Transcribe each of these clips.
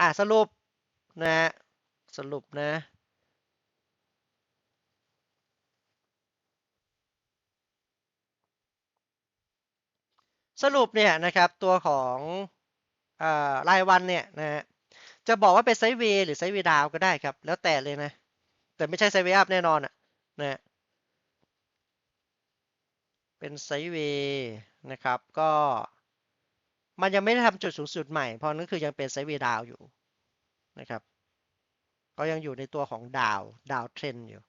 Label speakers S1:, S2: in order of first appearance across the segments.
S1: อะสรุปนะฮะสรุปนะสรุปเนี่ยนะครับตัวของอารายวันเนี่ยนะฮะจะบอกว่าเป็นไซเวหรือไซเวย์ดาวก็ได้ครับ แล้วแต่เลยนะ แต่ไม่ใช่ไซเวอัพแน่นอนอะนะฮะเป็นไซเวนะครับก็ มันยังไม่ได้ทำจุดสูงสุดใหม่ เพราะนั่นคือยังเป็นไซด์วย์ดาวอยู่นะครับ ก็ยังอยู่ในตัวของดาวดาวเทรนอยู่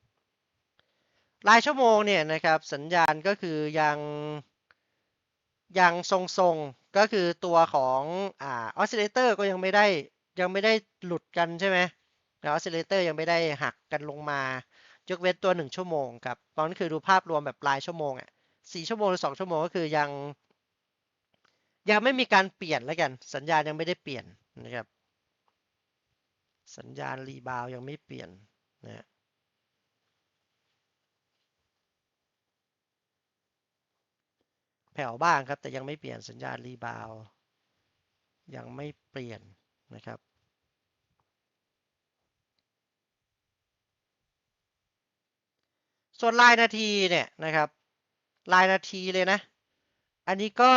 S1: รายชั่วโมงเนี่ยนะครับสัญญาณก็คือยังยังทรงๆ ก็คือตัวของอ่าออสซิเลเตอร์ก็ยังไม่ได้ยังไม่ได้หลุดกันใช่ไหมแล้วออสซิเลเตอร์ยังไม่ได้หักกันลงมายกเว้นตัวหนึ่งชั่วโมงครับตอนนั้นคือดูภาพรวมแบบรายชั่วโมงอะสี่ชั่วโมงหรือสองชั่วโมงก็คือยัง ยังไม่มีการเปลี่ยนแล้วกัน สัญญาณยังไม่ได้เปลี่ยนนะครับ สัญญาณรีบาวยังไม่เปลี่ยนนะฮะแผ่วบ้างครับ แต่ยังไม่เปลี่ยนสัญญาณรีบาวด์ยังไม่เปลี่ยนนะครับส่วนรายนาทีเนี่ยนะครับรายนาทีเลยนะ อันนี้ก็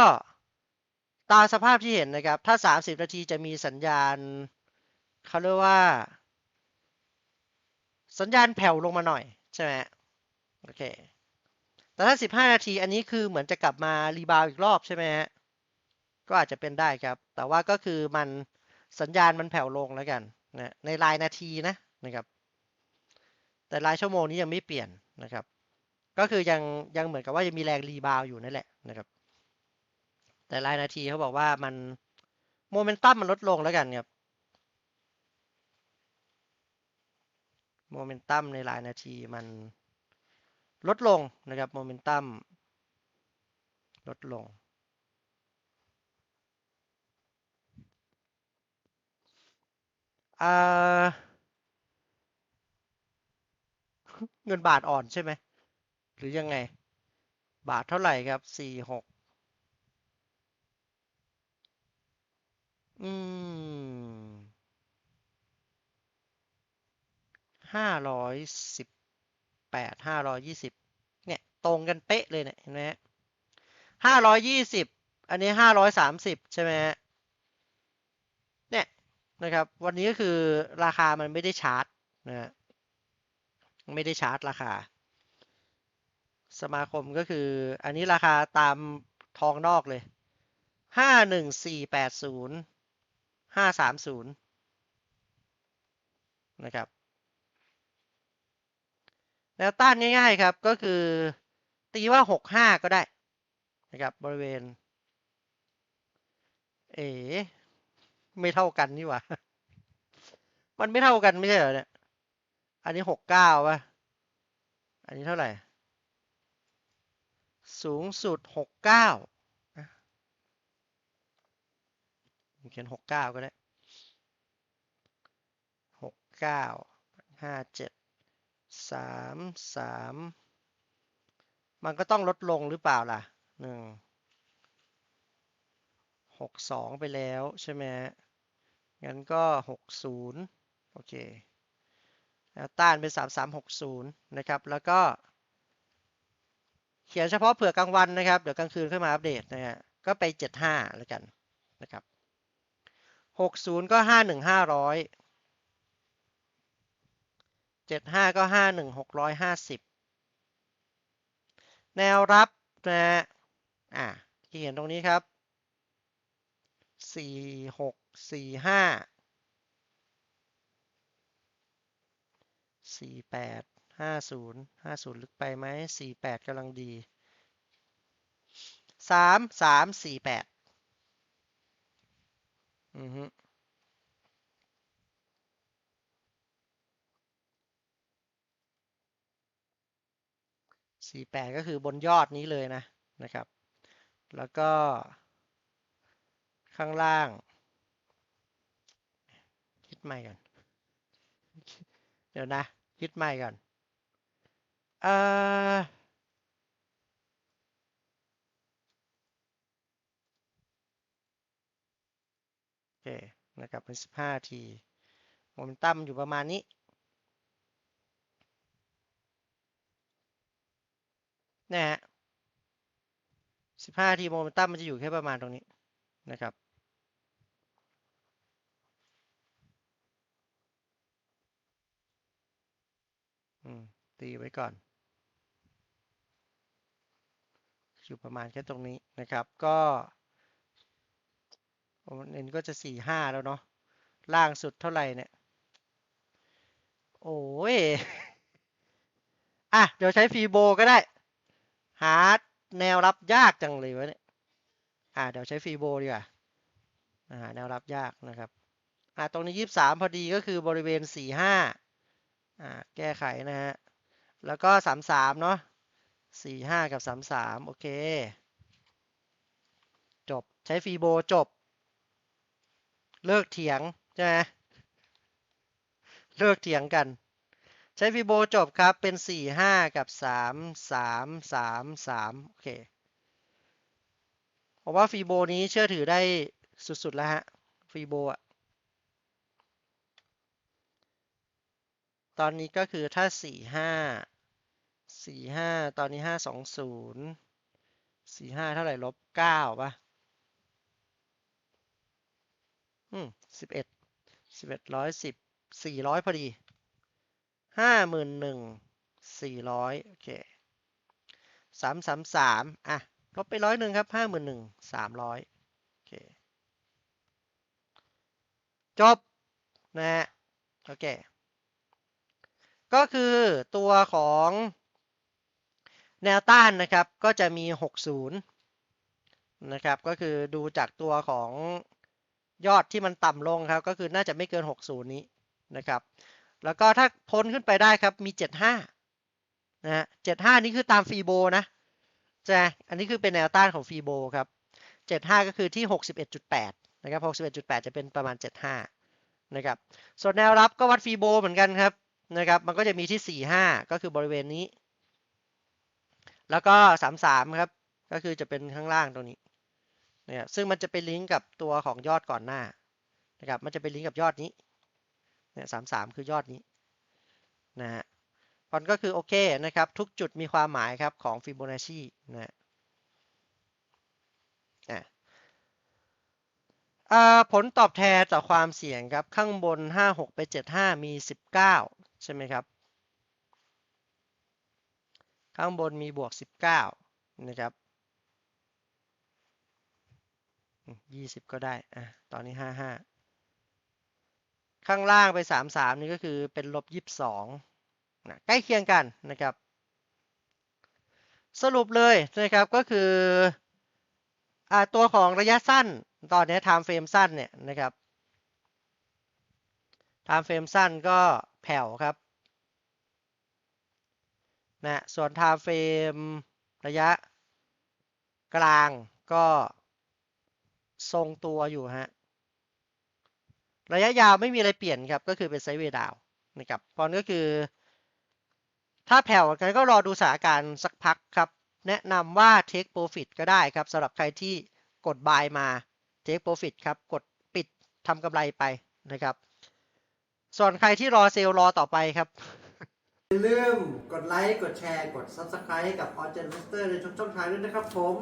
S1: ตามสภาพที่เห็นนะครับ ถ้า 30 นาทีจะมีสัญญาณเขาเรียกว่า สัญญาณแผ่วลงมาหน่อย ใช่ไหมโอเค แต่ถ้า 15 นาทีอันนี้คือเหมือนจะกลับมารีบาวอีกรอบใช่ไหมฮะก็อาจจะเป็นได้ครับ แต่ว่าก็คือมันสัญญาณมันแผ่วลงแล้วกันนะในรายนาทีนะนะครับ แต่รายชั่วโมงนี้ยังไม่เปลี่ยนนะครับ ก็คือยังยังเหมือนกับว่ายังมีแรงรีบาวอยู่นั่นแหละนะครับ แต่รายนาทีเขาบอกว่ามันโมเมนตัมมันลดลงแล้วกันครับโมเมนตัมในรายนาทีมันลดลงนะครับโมเมนตัมลดลง เงินบาทอ่อนใช่ไหม หรือยังไง บาทเท่าไหร่ครับสี่หก อืมห้าร้อยสิบแปดห้าร้อยยี่สิบเนี่ย ตรงกันเป๊ะเลยเนี่ยเห็นไหมฮะห้าร้อยยี่สิบอันนี้ห้าร้อยสามสิบใช่ไหมฮะเนี่ยนะครับ วันนี้ก็คือราคามันไม่ได้ชาร์จนะฮะไม่ได้ชาร์จราคา สมาคมก็คือ อันนี้ราคาตามทองนอกเลยห้าหนึ่งสี่แปดศูนย์ ห้าสามศูนย์นะครับ แนวต้านง่ายๆครับก็คือตีว่าหกห้าก็ได้นะครับบริเวณ เอ๋ไม่เท่ากันนี่หว่า มันไม่เท่ากันไม่ใช่เหรอเนี่ย อันนี้หกเก้าป่ะ อันนี้เท่าไหร่ สูงสุดหกเก้า เขียนหกเก้าก็ได้หกเก้าห้าเจ็ดสามสามมันก็ต้องลดลงหรือเปล่าล่ะหนึ่งหกสองไปแล้วใช่ไหมงั้นก็หกศูนย์โอเคแล้วต้านเป็นสามสามหกศูนย์นะครับ แล้วก็เขียนเฉพาะเผื่อกลางวันนะครับ เดี๋ยวกลางคืนค่อยมาอัปเดตนะฮะ ก็ไปเจ็ดห้าแล้วกันนะครับ หกศูนย์ก็ห้าหนึ่งห้าร้อยเจ็ดห้าก็ห้าหนึ่งหกร้อยห้าสิบแนวรับนะฮะอะที่เห็นตรงนี้ครับสี่หกสี่ห้าสี่แปดห้าศูนย์ห้าศูนย์ลึกไปไหมสี่แปดกำลังดีสามสามสี่แปด อือฮึสี่แปดก็คือบนยอดนี้เลยนะนะครับ แล้วก็ข้างล่าง คิดใหม่ก่อน เดี๋ยวนะ คิดใหม่ก่อน เอ่อ อเคนะครับเป็น 15 ทีโมเมนตัมอยู่ประมาณนี้นะฮะ15 ทีโมเมนตัมมันจะอยู่แค่ประมาณตรงนี้นะครับตีไว้ก่อน อยู่ประมาณแค่ตรงนี้นะครับ ก็ เอ็นก็จะสี่ห้าแล้วเนาะล่างสุดเท่าไหร่เนี่ย โอ้ย อะ เดี๋ยวใช้ฟีโบก็ได้ หาแนวรับยากจังเลยวะเนี่ย อะ เดี๋ยวใช้ฟีโบดีกว่าอ่าหาแนวรับยากนะครับ อะ ตรงนี้ยี่สิบสามพอดีก็คือบริเวณสี่ห้าอ่าแก้ไขนะฮะ แล้วก็สามสามเนาะสี่ห้ากับสามสามโอเค จบ ใช้ฟีโบจบ เลิกเถียงใช่ไหมเลิกเถียงกัน ใช้ฟีโบจบครับเป็นสี่ห้ากับสามสามสามสามโอเคผมว่าฟีโบนี้เชื่อถือได้สุด ๆ แล้วฮะฟีโบอะตอนนี้ก็คือถ้าสี่ห้าสี่ห้าตอนนี้ห้าสองศูนย์สี่ห้าเท่าไหร่ลบเก้าป่ะ อืม สิบเอ็ดสิบเอ็ดร้อยสิบสี่ร้อยพอดีห้าหมื่นหนึ่งสี่ร้อยโอเคสามสามสามอะลบไปร้อยหนึ่งครับห้าหมื่นหนึ่งสามร้อยโอเคจบนะฮะโอเค ก็คือตัวของแนวต้านนะครับก็จะมี 60 นะครับ ก็คือดูจากตัวของ ยอดที่มันต่ำลงครับ ก็คือน่าจะไม่เกิน 60 นี้นะครับ แล้วก็ถ้าพ้นขึ้นไปได้ครับมี 75 นะฮะ75 นี้คือตามฟีโบนะใช่ไหมอันนี้คือเป็นแนวต้านของฟีโบครับ 75 ก็คือที่ 61.8 นะครับ 61.8 จะเป็นประมาณ 75 นะครับ ส่วนแนวรับก็วัดฟีโบเหมือนกันครับนะครับ มันก็จะมีที่ 45 ก็คือบริเวณนี้ แล้วก็ 33 ครับ ก็คือจะเป็นข้างล่างตรงนี้ นะครับซึ่งมันจะไปลิงก์กับตัวของยอดก่อนหน้านะครับมันจะไปลิงก์กับยอดนี้เนี่ย33คือยอดนี้นะฮะพอนก็คือโอเคนะครับ ทุกจุดมีความหมายครับของฟิโบนัชชีนะฮะอะอ่าผลตอบแทนต่อความเสี่ยงครับ ข้างบน 56 ไป 75 มี 19 ใช่ไหมครับ ข้างบนมีบวก 19 นะครับ อืม20ก็ได้อะตอนนี้55ข้างล่างไป33นี่ก็คือเป็นลบ22นะใกล้เคียงกันนะครับ สรุปเลยนะครับก็คืออ่าตัวของระยะสั้นตอนนี้ time frame สั้นเนี่ยนะครับ time frame สั้นก็แผ่วครับนะส่วน time frame ระยะกลางก็ ทรงตัวอยู่ฮะ ระยะยาวไม่มีอะไรเปลี่ยนครับ ก็คือเป็นไซด์เวดาวนะครับพอนก็คือ ถ้าแผ่วกันก็รอดูสถานการณ์สักพักครับ แนะนำว่า take profit ก็ได้ครับสำหรับใครที่กด buy มา take profit ครับ กดปิดทำกำไรไปนะครับ ส่วนใครที่รอเซลล์รอต่อไปครับอย่าลืมกดไลค์ กดแชร์ กด Subscribe กับ o r g e n m a s t e r ในทุกช่องทางด้วยนะครับผม